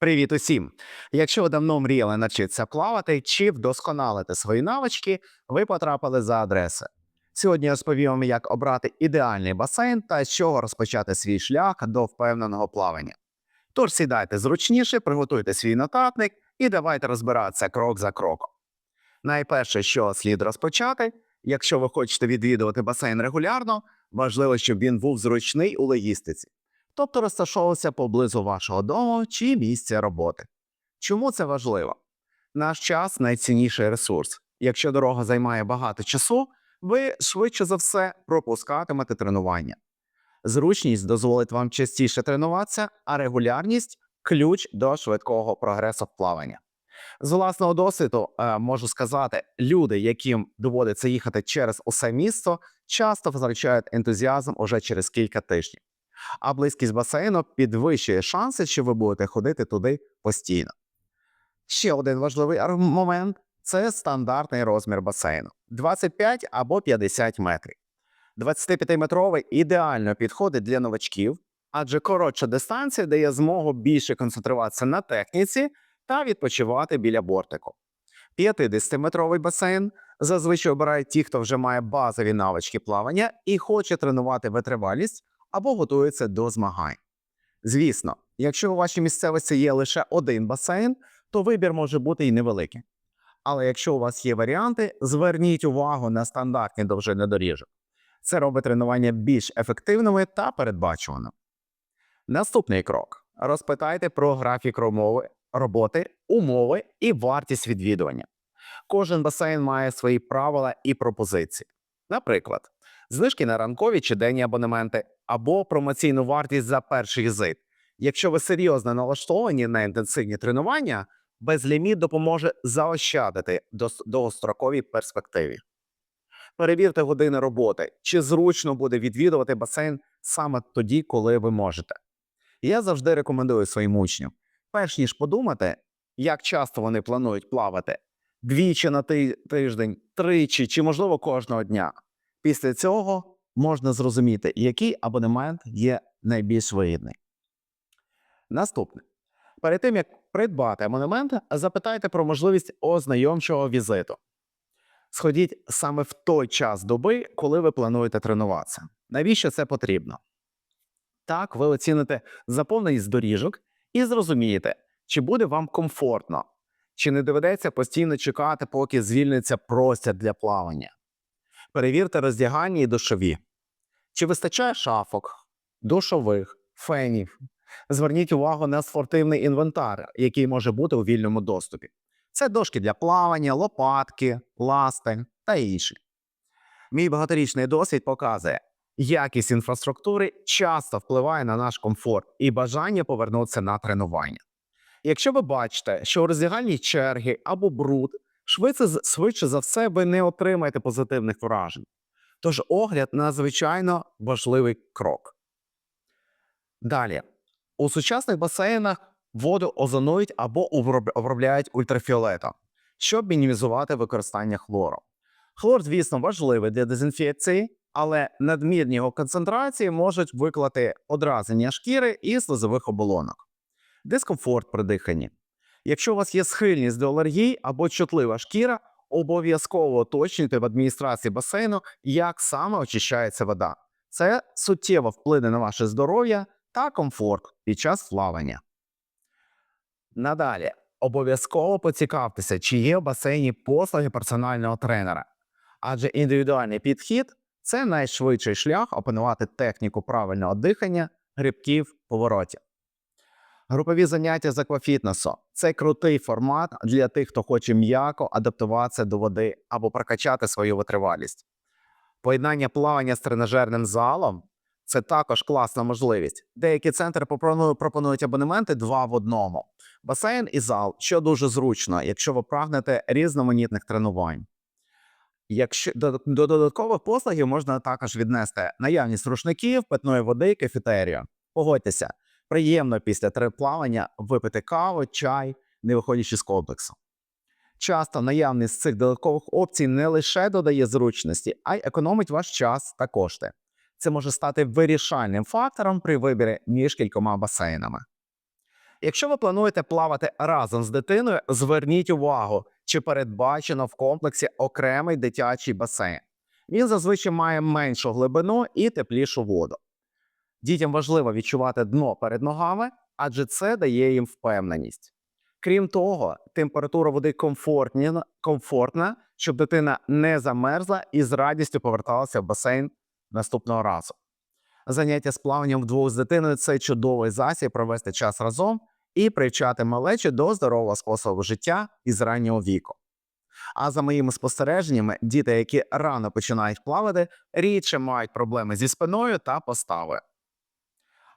Привіт усім! Якщо ви давно мріяли навчитися плавати чи вдосконалити свої навички, ви потрапили за адресою. Сьогодні я розповім вам, як обрати ідеальний басейн та з чого розпочати свій шлях до впевненого плавання. Тож сідайте зручніше, приготуйте свій нотатник і давайте розбиратися крок за кроком. Найперше, що слід розпочати, якщо ви хочете відвідувати басейн регулярно, важливо, щоб він був зручний у логістиці тобто розташовувався поблизу вашого дому чи місця роботи. Чому це важливо? Наш час найцінніший ресурс. Якщо дорога займає багато часу, ви швидше за все пропускатимете тренування. Зручність дозволить вам частіше тренуватися, а регулярність ключ до швидкого прогресу в плаванні. З власного досвіду е, можу сказати, люди, яким доводиться їхати через усе місто, часто втрачають ентузіазм уже через кілька тижнів а близькість басейну підвищує шанси, що ви будете ходити туди постійно. Ще один важливий момент це стандартний розмір басейну 25 або 50 метрів. 25-метровий ідеально підходить для новачків, адже коротша дистанція дає змогу більше концентруватися на техніці та відпочивати біля бортику. 50-метровий басейн зазвичай обирають ті, хто вже має базові навички плавання і хоче тренувати витривалість або готується до змагань. Звісно, якщо у вашій місцевості є лише один басейн, то вибір може бути і невеликий. Але якщо у вас є варіанти, зверніть увагу на стандартні довжини доріжок. Це робить тренування більш ефективними та передбачуваними. Наступний крок: розпитайте про графік ромови, роботи, умови і вартість відвідування. Кожен басейн має свої правила і пропозиції. Наприклад, знижки на ранкові чи денні абонементи, або промоційну вартість за перший візит. Якщо ви серйозно налаштовані на інтенсивні тренування, безліміт допоможе заощадити до довгостроковій перспективі. Перевірте години роботи, чи зручно буде відвідувати басейн саме тоді, коли ви можете. Я завжди рекомендую своїм учням, перш ніж подумати, як часто вони планують плавати двічі на тиждень, тричі чи, можливо, кожного дня. Після цього можна зрозуміти, який абонемент є найбільш вигідний. Наступне. Перед тим, як придбати абонемент, запитайте про можливість ознайомчого візиту. Сходіть саме в той час доби, коли ви плануєте тренуватися. Навіщо це потрібно? Так, ви оціните заповненість доріжок і зрозумієте, чи буде вам комфортно, чи не доведеться постійно чекати, поки звільниться простір для плавання. Перевірте роздягальні і душові. Чи вистачає шафок, душових, фенів? Зверніть увагу на спортивний інвентар, який може бути у вільному доступі. Це дошки для плавання, лопатки, ласти та інші. Мій багаторічний досвід показує, якість інфраструктури часто впливає на наш комфорт і бажання повернутися на тренування. Якщо ви бачите, що у роздягальній черги або бруд, швидше, швидше за все ви не отримаєте позитивних вражень. Тож огляд надзвичайно важливий крок. Далі. У сучасних басейнах воду озонують або обробляють ультрафіолетом, щоб мінімізувати використання хлору. Хлор, звісно, важливий для дезінфекції, але надмірні його концентрації можуть виклати одразнення шкіри і слизових оболонок. Дискомфорт при диханні. Якщо у вас є схильність до алергій або чутлива шкіра, обов'язково уточнюйте в адміністрації басейну, як саме очищається вода. Це суттєво вплине на ваше здоров'я та комфорт під час плавання. Надалі обов'язково поцікавтеся, чи є в басейні послуги персонального тренера, адже індивідуальний підхід це найшвидший шлях опанувати техніку правильного дихання, грибків, поворотів. Групові заняття з аквафітнесу це крутий формат для тих, хто хоче м'яко адаптуватися до води або прокачати свою витривалість. Поєднання плавання з тренажерним залом це також класна можливість. Деякі центри пропонують абонементи два в одному: басейн і зал, що дуже зручно, якщо ви прагнете різноманітних тренувань. Якщо до, до додаткових послугів можна також віднести наявність рушників, питної води, кафетерію. Погодьтеся, приємно після тре- плавання випити каву, чай, не виходячи з комплексу. Часто наявність цих додаткових опцій не лише додає зручності, а й економить ваш час та кошти. Це може стати вирішальним фактором при виборі між кількома басейнами. Якщо ви плануєте плавати разом з дитиною, зверніть увагу, чи передбачено в комплексі окремий дитячий басейн. Він зазвичай має меншу глибину і теплішу воду. Дітям важливо відчувати дно перед ногами, адже це дає їм впевненість. Крім того, температура води комфортна, щоб дитина не замерзла і з радістю поверталася в басейн наступного разу. Заняття з плаванням вдвох з дитиною це чудовий засіб провести час разом і привчати малечі до здорового способу життя із раннього віку. А за моїми спостереженнями, діти, які рано починають плавати, рідше мають проблеми зі спиною та поставою.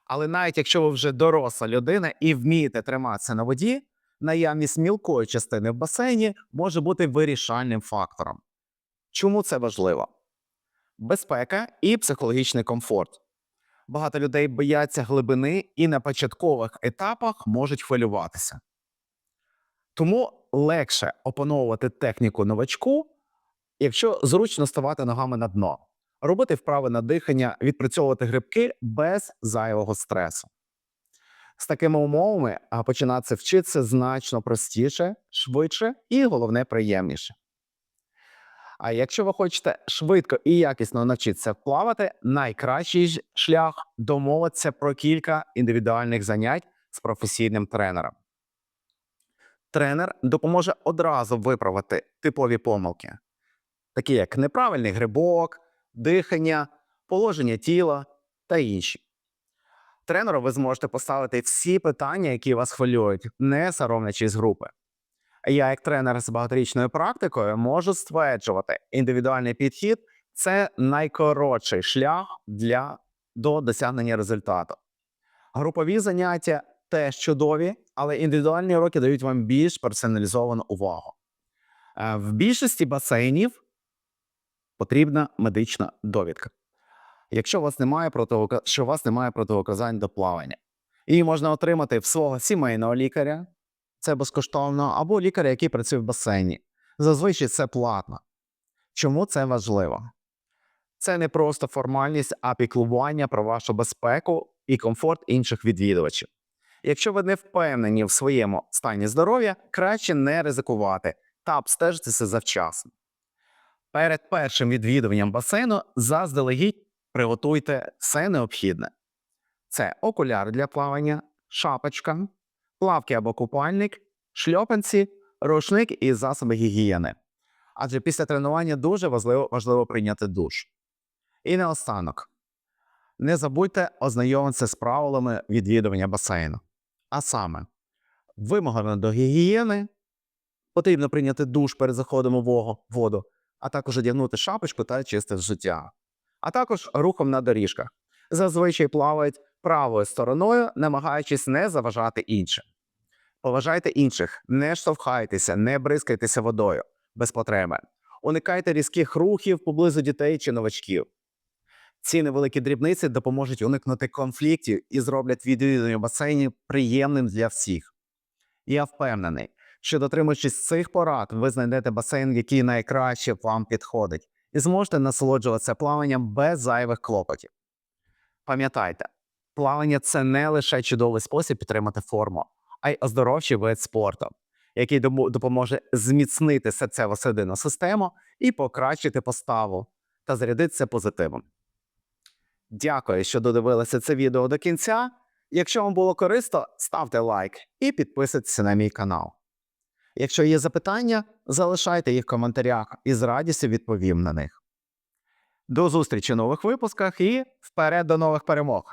Але навіть якщо ви вже доросла людина і вмієте триматися на воді, наявність мілкої частини в басейні може бути вирішальним фактором. Чому це важливо? Безпека і психологічний комфорт. Багато людей бояться глибини і на початкових етапах можуть хвилюватися. Тому легше опановувати техніку новачку, якщо зручно ставати ногами на дно, робити вправи на дихання, відпрацьовувати грибки без зайвого стресу. З такими умовами починати вчитися значно простіше, швидше і головне приємніше. А якщо ви хочете швидко і якісно навчитися плавати, найкращий шлях домовитися про кілька індивідуальних занять з професійним тренером. Тренер допоможе одразу виправити типові помилки, такі як неправильний грибок, дихання, положення тіла та інші. Тренеру ви зможете поставити всі питання, які вас хвилюють, не соромлячись групи. Я, як тренер з багаторічною практикою, можу стверджувати, індивідуальний підхід це найкоротший шлях для до досягнення результату. Групові заняття теж чудові, але індивідуальні уроки дають вам більш персоналізовану увагу. Е, В більшості басейнів потрібна медична довідка. Якщо у вас немає противока... що у вас немає противоказань до плавання, її можна отримати в свого сімейного лікаря, це безкоштовно, або лікаря, який працює в басейні. Зазвичай це платно. Чому це важливо? Це не просто формальність, а піклування про вашу безпеку і комфорт інших відвідувачів. Якщо ви не впевнені в своєму стані здоров'я, краще не ризикувати та обстежитися завчасно. Перед першим відвідуванням басейну заздалегідь приготуйте все необхідне: це окуляр для плавання, шапочка, плавки або купальник, шльопанці, рушник і засоби гігієни. Адже після тренування дуже важливо, важливо прийняти душ. І наостанок, не забудьте ознайомитися з правилами відвідування басейну. А саме, вимогами до гігієни, потрібно прийняти душ перед заходом у воду, а також одягнути шапочку та чисте взуття. А також рухом на доріжках. Зазвичай плавають правою стороною, намагаючись не заважати іншим. Поважайте інших, не штовхайтеся, не бризкайтеся водою без потреби. Уникайте різких рухів поблизу дітей чи новачків. Ці невеликі дрібниці допоможуть уникнути конфліктів і зроблять відвідування басейнів приємним для всіх. Я впевнений, що дотримуючись цих порад, ви знайдете басейн, який найкраще вам підходить, і зможете насолоджуватися плаванням без зайвих клопотів. Пам'ятайте, плавання це не лише чудовий спосіб підтримати форму, а й оздоровчий вид спорту, який допоможе зміцнити серцево-судинну систему і покращити поставу та зарядитися позитивом. Дякую, що додивилися це відео до кінця. Якщо вам було корисно, ставте лайк і підписуйтесь на мій канал. Якщо є запитання, залишайте їх в коментарях і з радістю відповім на них. До зустрічі в нових випусках і вперед до нових перемог!